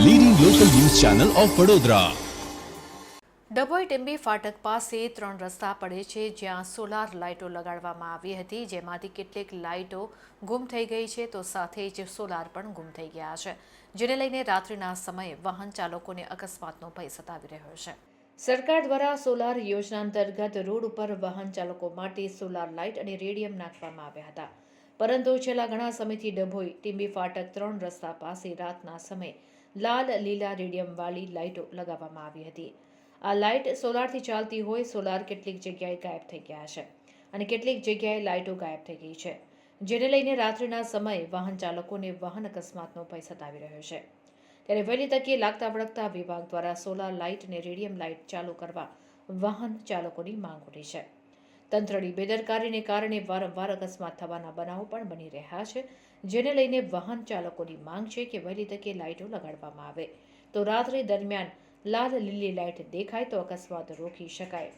Channel of Vadodara Dabhoi Timbi ફાટક પાસે ત્રણ રસ્તા પડે છે જ્યાં સોલાર લાઇટો લગાડવામાં આવી હતી. જેમાંથી કેટલીક લાઇટો ગુમ થઈ ગઈ છે તો સાથે જ સોલાર પણ ગુમ થઈ ગયા છે, જેને લઈને રાત્રિના સમયે વાહન ચાલકોને અકસ્માતનો ભય સતાવી રહ્યો છે. સરકાર દ્વારા સોલાર યોજના અંતર્ગત રોડ ઉપર વાહન ચાલકો માટે સોલાર લાઇટ અને રેડિયમ નાખવામાં આવ્યા હતા. પરંતુ છેલ્લા ઘણા સમયથી ડભોઈ, ટીંબી ફાટક ત્રણ રસ્તા પાસે રાતના સમયે લાલ લીલા રેડિયમવાળી લાઇટો લગાવવામાં આવી હતી. આ લાઇટ સોલારથી ચાલતી હોય સોલાર કેટલીક જગ્યાએ ગાયબ થઈ ગયા છે અને કેટલીક જગ્યાએ લાઇટો ગાયબ થઈ ગઈ છે, જેને લઈને રાત્રિના સમયે વાહન ચાલકોને વાહન અકસ્માતનો ભય સતાવી રહ્યો છે. ત્યારે વહેલી તકે લાગતા વળગતા વિભાગ દ્વારા સોલાર લાઇટ અને રેડિયમ લાઇટ ચાલુ કરવા વાહન ચાલકોની માંગ ઉઠી છે. તંત્રની બેદરકારીને કારણે વારંવાર અકસ્માત થવાના બનાવો પણ બની રહ્યા છે, જેને લઈને વાહન ચાલકોની માંગ છે કે વહેલી તકે લાઇટો લગાડવામાં આવે. તો રાત્રિ દરમિયાન લાલ લીલી લાઇટ દેખાય તો અકસ્માત રોકી શકાય.